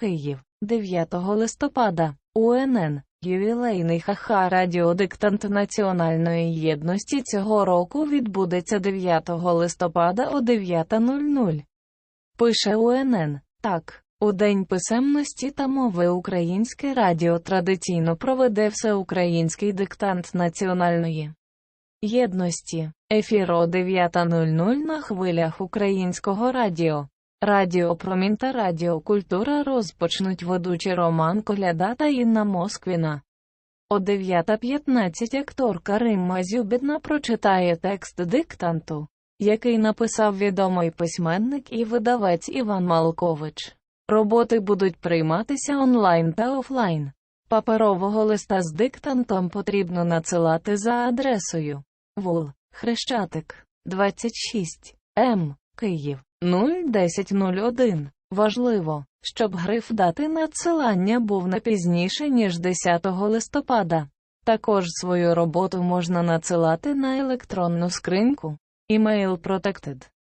Київ, 9 листопада, УНН, ювілейний ха-ха радіодиктант Національної єдності цього року відбудеться 9 листопада о 9.00. Пише УНН, так. У День писемності та мови Українське радіо традиційно проведе всеукраїнський диктант національної єдності. Ефір о 9.00 на хвилях Українського радіо. Радіо Промінь та Радіо Культура розпочнуть ведучі Роман Коляда та Інна Москвіна. О 9.15 акторка Римма Зюбідна прочитає текст диктанту, який написав відомий письменник і видавець Іван Малкович. Роботи будуть прийматися онлайн та офлайн. Паперового листа з диктантом потрібно надсилати за адресою вул. Хрещатик 26 М. Київ 01001. Важливо, щоб гриф дати надсилання був не пізніше, ніж 10 листопада. Також свою роботу можна надсилати на електронну скриньку Email Protected